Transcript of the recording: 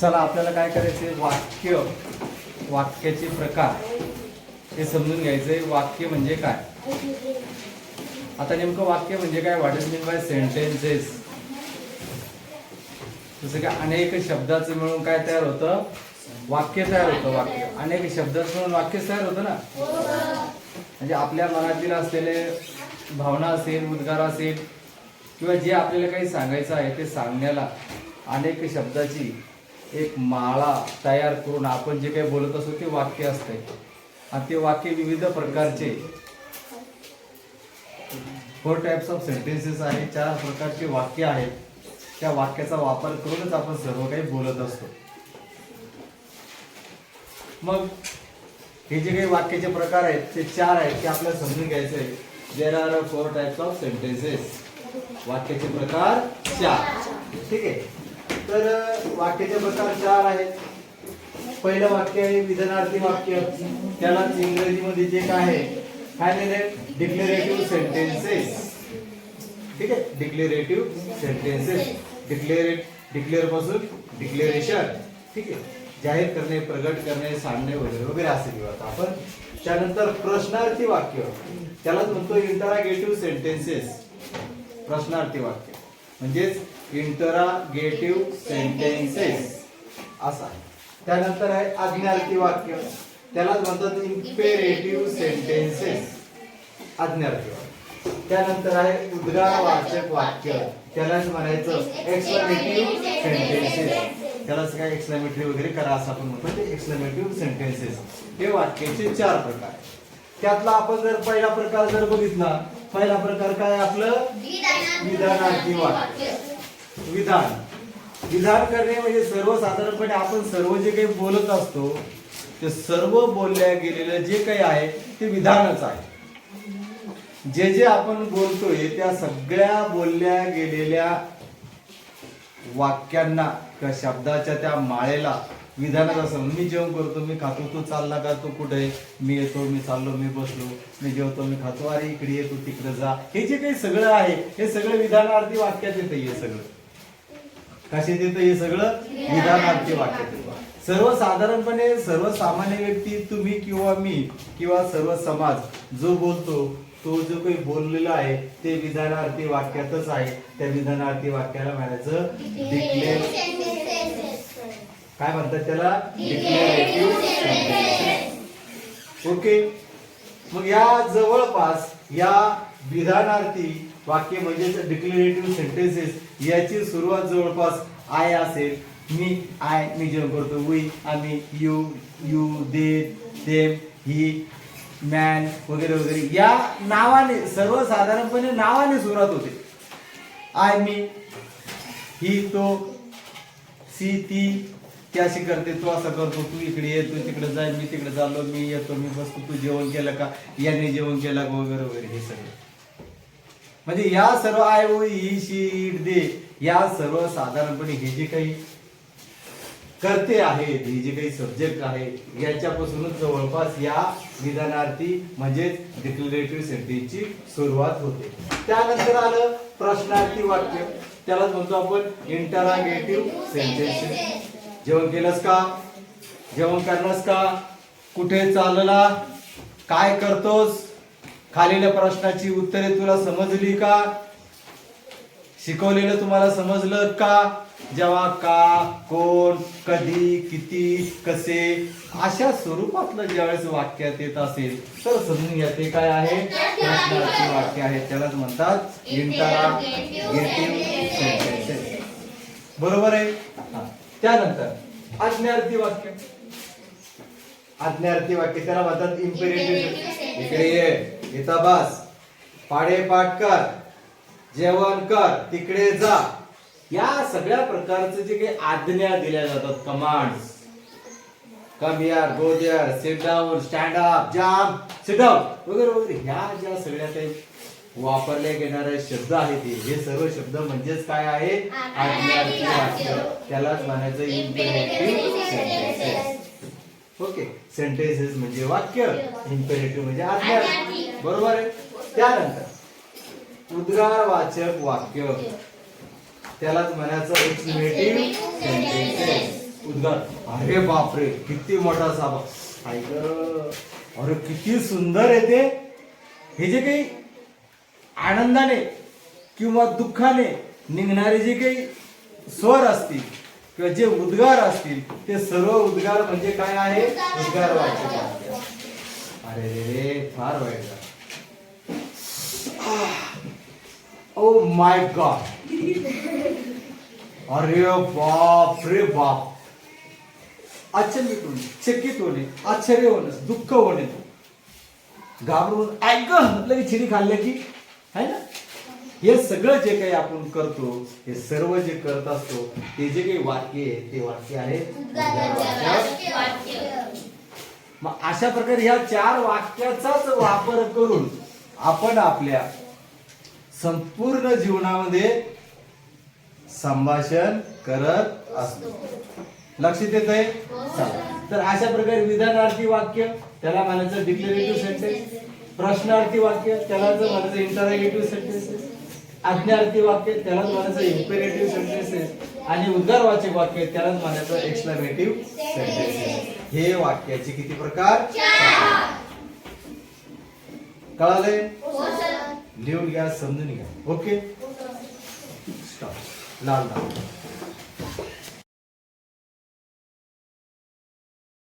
चला आपल्याला काय करायचे वाक्य वाक्याचे प्रकार. हे समजून घ्यायचंय. वाक्य म्हणजे काय? आता नेमकं वाक्य म्हणजे काय? व्हॉट मीन बाय सेंटेन्सेस जसं की अनेक शब्दाचं मिळून काय तयार होतं? वाक्य तयार होतं वाक्य. अनेक शब्दाचं मिळून वाक्य तयार होतं ना? म्हणजे आपल्या मनातील असलेले भावना असेल उद्गार असेल किंवा जे आपल्याला काही सांगायचं आहे ते सांगण्याला अनेक शब्दाची एक माळा तयार करून आपण जे काही बोलत असतो ते वाक्य असते. आणि ते वाक्य विविध प्रकारचे. फोर टाईप्स ऑफ सेंटेन्सेस आहे चार प्रकारचे वाक्य आहेत. त्या वाक्याचा वापर करूनच आपण सर्व काही बोलत असतो. मग हे जे काही वाक्याचे प्रकार आहेत ते चार आहेत ते आपल्याला समजून घ्यायचे there are four types of sentences वाक्याचे प्रकार चार. ठीक आहे? तर वाक्याचे प्रकार चार आहेत. पहिलं वाक्य आहे विधानार्थी वाक्य. त्यालाच इंग्रजीमध्ये जे काय आहे काय डिक्लेरेटिव्ह सेंटेन्सेस ठीक आहे? डिक्लेरेटिव्ह सेंटेन्सेस डिक्लेरेट डिक्लेअरपासून डिक्लेरेशन ठीक आहे? जाहीर करणे प्रगट करणे सांगणे वगैरे वगैरे असे घेऊ आता आपण. त्यानंतर प्रश्नार्थी वाक्य. त्यालाच म्हणतो इंटरागेटिव्ह सेंटेन्सेस प्रश्नार्थी वाक्य. म्हणजेच इंटरागेटिव्ह सेंटेन्सेस असा त्यानंतर आहे अज्ञार्थी वाक्य. त्यालाच म्हणतात इम्पेरेटिव्ह सेंटेन्सेस अज्ञार्थी वाक्य. त्यानंतर आहे उद्गारवाचक वाक्य. त्यालाच म्हणायचं एक्सप्लेनेटिव्ह सेंटेन्सेस त्यालाच काय एक्सप्लेनेटरी वगैरे करा असं आपण म्हणतो. ते एक्सप्लेनेटिव्ह सेंटेन्सेस हे वाक्याचे चार प्रकार आहेत. त्यातला आपण जर पहिला प्रकार जर बघितला पहिला प्रकार काय आपलं? विधानार्थी वाक्य विधान. विधान करणे म्हणजे सर्वसाधारणपणे आपण सर्व जे काही बोलत असतो ते सर्व बोलल्या गेलेलं जे काही आहे ते विधानच आहे. जे जे आपण बोलतोय त्या सगळ्या बोलल्या गेलेल्या वाक्यांना किंवा शब्दाच्या त्या माळेला विधानात असं मी जेवण करतो मी खातो तू चालला का तू कुठे? मी येतो मी चाललो मी बसलो मी जेवतो मी खातो. अरे इकडे ये तू तिकडे जा. हे जे काही सगळं आहे हे सगळं विधानार्थी वाक्यात येतं हे सगळं. कशात येतं हे सगळं? विधानार्थी वाक्यात येतं. सर्वसाधारणपणे सर्वसामान्य व्यक्ती तुम्ही किंवा मी किंवा सर्व समाज जो बोलतो तो जो काही बोललेला आहे ते विधानार्थी वाक्यातच आहे. त्या विधानार्थी वाक्याला म्हणायचं डिक्लेअर काय म्हणतात त्याला? Declarative okay. मग या जवळपास या विधानार्थी वाक्य म्हणजेच डिक्लेरेटिव्ह सेंटेन्सेस याची सुरुवात जवळपास आय असेल. मी आय मी जेवण करतो. वी आम्ही you you they them he man वगैरे वगैरे. या नावाने सर्वसाधारणपणे नावाने सुरुवात होते. आय मी ही तो सी ती ती अशी करते तू असं करतो तू इकडे ये तू तिकडे जाय मी तिकडे चाललो मी येतो मी बसतो तू जेवण केलं का? याने जेवण केलं का? वगैरे वगैरे हे सगळं. म्हणजे या सर्व I O he she they या सर्व साधारणपणे हे जे काही करते आहेत हे जे काही सब्जेक्ट आहे याच्यापासूनच जवळपास या निदानार्थी म्हणजेच डिक्लेरेटिव्ह सेंटेन्सची सुरुवात होते. त्यानंतर आलं प्रश्नार्थी वाक्य. त्यालाच म्हणतो आपण इंटरागेटिव्ह सेंटेन्सेस जेवण केलंस का? जेवण करणारस का? कुठे चालला? काय करतोस? खालील प्रश्नाची उत्तरे तुला समजली का? शिकवलेलं तुम्हाला समजलं का? जेव्हा का कोण कधी किती कसे? अशा स्वरूपातलं ज्यावेळेस वाक्यात येत असेल तर समजून घ्या ते काय आहे? प्रश्नार्थी वाक्य आहे. त्यालाच म्हणतात इंटरागेटिव्ह बरोबर आहे. त्यानंतर आज्ञार्थी वाक्य. आज्ञार्थी वाक्य त्याला म्हणतात इम्पेरेटिव्ह इकडे ये. इथं बस. पाडे पाठ कर. जेवण कर तिकडे जा. या सगळ्या प्रकारचे जे काही आज्ञा दिल्या जातात कमांड्स कम यार go there sit down stand up jump sit down वगैरे वगैरे. ह्या ज्या सगळ्या काही वापरले गेणारे शब्द आहेत हे हे सर्व शब्द म्हणजेच काय आहे? आज्ञार्थी वाक्य. त्यालाच म्हणायचं इम्पेरेटिव्ह सेंटेन्सेस ओके सेंटेन्सेस म्हणजे वाक्य. इम्पेरेटिव्ह म्हणजे आज्ञा. बरोबर आहे? त्यानंतर. उद्गारवाचक वाक्य. त्यालाच म्हणायचं एक्सप्लेनेटिव्ह सेंटेन्सेस उद्गार. अरे बापरे किती मोठा साबा. ऐक अरे किती सुंदर आहे ते. हे जे काही आनंदाने किंवा दुःखाने निघणारे जे काही स्वर असतील किंवा जे उद्गार असतील ते सर्व उद्गार म्हणजे काय आहे? उद्गार वाक्य अरे रे रे फार वाईट झालं ओ माय गॉड अरे बाप रे बाप. अचंबित होणे चकित होणे आश्चर्य होणे दुःख होणे. घाबरून ऐक लगेच छिरी खाल्ल्याची है ना? हे सगळं जे काही आपण करतो हे सर्व जे करत असतो ते जे काही वाक्य आहे ते वाक्य आहे मग अशा प्रकारे ह्या चार वाक्याचाच वापर करून आपण आपल्या संपूर्ण जीवनामध्ये संभाषण करत असतो. लक्षात येत आहे तर अशा प्रकारे विधानार्थी वाक्य त्याला म्हणायचं डिक्लेरेटिव्ह सेंटेन्स प्रश्नार्थी वाक्य त्याला जर म्हणायचं इंटरॅगेटिव्ह सेंटेन्सेस आज्ञार्थी वाक्य त्याला म्हणायचं इम्पेरेटिव्ह सेंटेन्सेस आणि उद्गारवाचक वाक्य त्याला म्हणायचं एक्सप्लॅनेटिव्ह सेंटेन्सेस हे वाक्याचे किती प्रकार? कळाले लिहून घ्या समजून घ्या. ओके स्टॉप लाल लाल